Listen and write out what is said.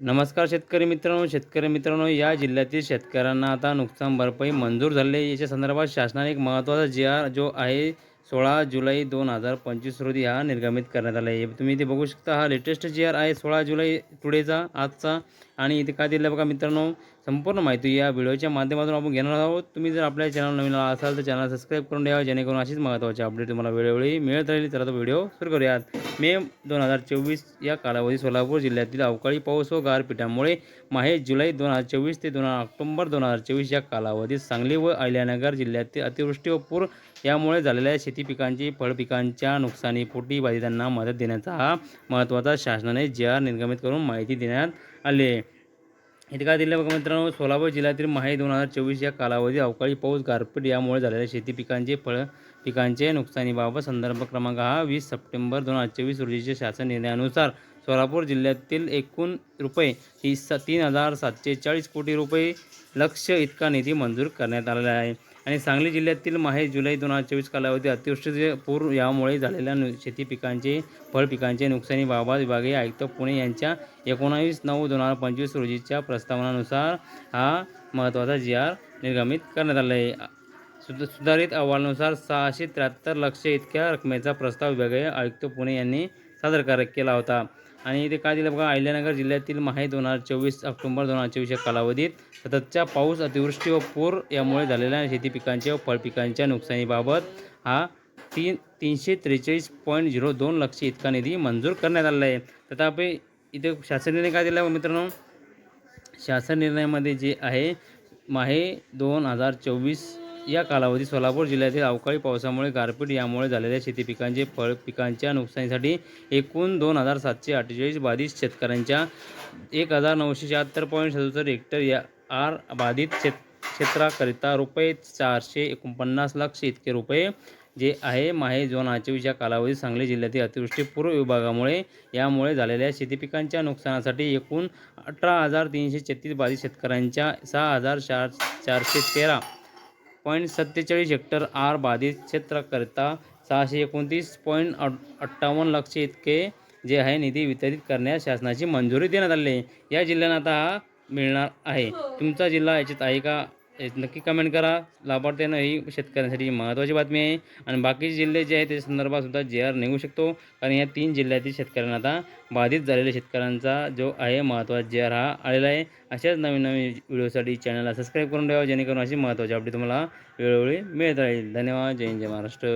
नमस्कार शेतकरी मित्रांनो शेतकरी मित्रांनो या जिल्ह्यातील शेतकऱ्यांना आता नुकसान भरपाई मंजूर झाली याच्या संदर्भात शासनाने एक महत्त्वाचा जी आर जो आहे सोळा जुलै दोन हजार पंचवीस रोजी हा निर्गमित करण्यात आला आहे. तुम्ही इथे बघू शकता हा लेटेस्ट जी आर आहे. सोळा जुलै टुडेचा आजचा आणि इथे काय दिलं बघा मित्रांनो संपूर्ण माहिती या व्हिडिओच्या माध्यमातून आपण घेणार आहोत. तुम्ही जर आपल्या चॅनल नवीन आला असाल तर चॅनल सबस्क्राईब करून द्यावा जेणेकरून अशीच महत्त्वाची अपडेट तुम्हाला वेळोवेळी मिळत राहील. तर आता व्हिडिओ सुरू करूयात. मे दोन हजार चोवीस या कालावधी सोलापूर जिल्ह्यातील अवकाळी पाऊस व गारपिटामुळे माहे जुलै दोन हजार चोवीस ते दोन ऑक्टोंबर दोन हजार चोवीस या कालावधीत सांगली व अहिल्यानगर जिल्ह्यातील अतिवृष्टी व पूर यामुळे झालेल्या शेती शेती पिकांची फळपिकांच्या नुकसानीपोटी बाधितांना मदत देण्याचा हा महत्त्वाचा शासनाने जी आर निर्गमित करून माहिती देण्यात आली. आहे इथे काय दिलं बघा मित्रांनो सोलापूर जिल्ह्यातील माही दोन हजार चोवीस या कालावधी अवकाळी पाऊस गारपीट यामुळे झालेल्या शेती पिकांचे फळ पिकांचे नुकसानीबाबत संदर्भ क्रमांक हा वीस सप्टेंबर दोन हजार चोवीस रोजीच्या शासन निर्णयानुसार सोलापूर जिल्ह्यातील एकूण रुपये तीस तीन हजार सातशे चाळीस कोटी रुपये लक्ष इतका निधी मंजूर करण्यात आलेला आहे. आणि सांगली जिल्ह्यातील माहे जुलै दोन हजार चोवीस कालावधी अतिवृष्टीचे पूर यामुळे झालेल्या नु शेती पिकांचे फळ पिकांचे नुकसानीबाबत विभागीय आयुक्त पुणे यांच्या एकोणावीस नऊ दोन हजार पंचवीस रोजीच्या प्रस्तावनानुसार हा महत्त्वाचा जी आर निर्गमित करण्यात आला आहे. सुध सुधारित अहवालानुसार सहाशे त्र्याहत्तर लक्ष इतक्या रकमेचा प्रस्ताव विभागीय आयुक्त पुणे यांनी सादर कर केला होता. आणि इथे काय दिलं बघा अहिल्यानगर जिल्ह्यातील माहे दोन हजार चोवीस ऑक्टोबर दोन हजार चोवीस या कालावधीत सततच्या पाऊस अतिवृष्टी व पूर यामुळे झालेल्या शेती पिकांच्या व फळपिकांच्या नुकसानीबाबत हा तीन तीनशे त्रेचाळीस पॉईंट झिरो दोन लक्ष इतका निधी मंजूर करण्यात आलेला आहे. तथापि इथे शासन निर्णय काय दिला मित्रांनो? शासन निर्णयामध्ये जे आहे माहे दोन हजार चोवीस या कालावधीत सोलापूर जिल्ह्यातील अवकाळी पावसामुळे गारपीट यामुळे झालेल्या शेती पिकांचे फळ पिकांच्या नुकसानीसाठी एकूण दोन हजार सातशे अठ्ठेचाळीस बाधित शेतकऱ्यांच्या एक हजार नऊशे शहात्तर पॉईंट सदुसष्ट हेक्टर या आर बाधित शेत क्षेत्राकरिता रुपये चारशे एकोणपन्नास लक्ष इतके रुपये जे आहे माहे जोन आचवीच्या कालावधीत सांगली जिल्ह्यातील अतिवृष्टी पूर्व विभागामुळे यामुळे झालेल्या शेती पिकांच्या नुकसानासाठी एकूण अठरा हजार तीनशे छत्तीस बाधित शेतकऱ्यांच्या सहा हजार चार चारशे तेरा पॉईंट सत्तेचाळीस हेक्टर आर बाधित क्षेत्राकरिता सहाशे एकोणतीस पॉईंट अठ्ठावन्न लक्ष इतके जे आहे निधी वितरित करण्यास शासनाची मंजुरी देण्यात आली या जिल्ह्यांना आता हा मिळणार आहे. तुमचा जिल्हा याच्यात आहे का नक्की कमेंट करा. लाभार्थ्यांना ही शेतकऱ्यांसाठी महत्त्वाची बातमी आहे. आणि बाकीचे जिल्हे जे आहेत त्याच्या संदर्भात सुद्धा जे आर निघू शकतो. कारण या तीन जिल्ह्यातील शेतकऱ्यांना आता बाधित झालेल्या शेतकऱ्यांचा जो आहे महत्त्वाचा जे आर हा आलेला आहे. अशाच नवीन नवीन व्हिडिओसाठी चॅनलला सबस्क्राईब करून ठेवा. जेणेकरून अशी महत्त्वाची अपडेट तुम्हाला वेळोवेळी मिळत राहील. धन्यवाद. जय हिंद जय महाराष्ट्र.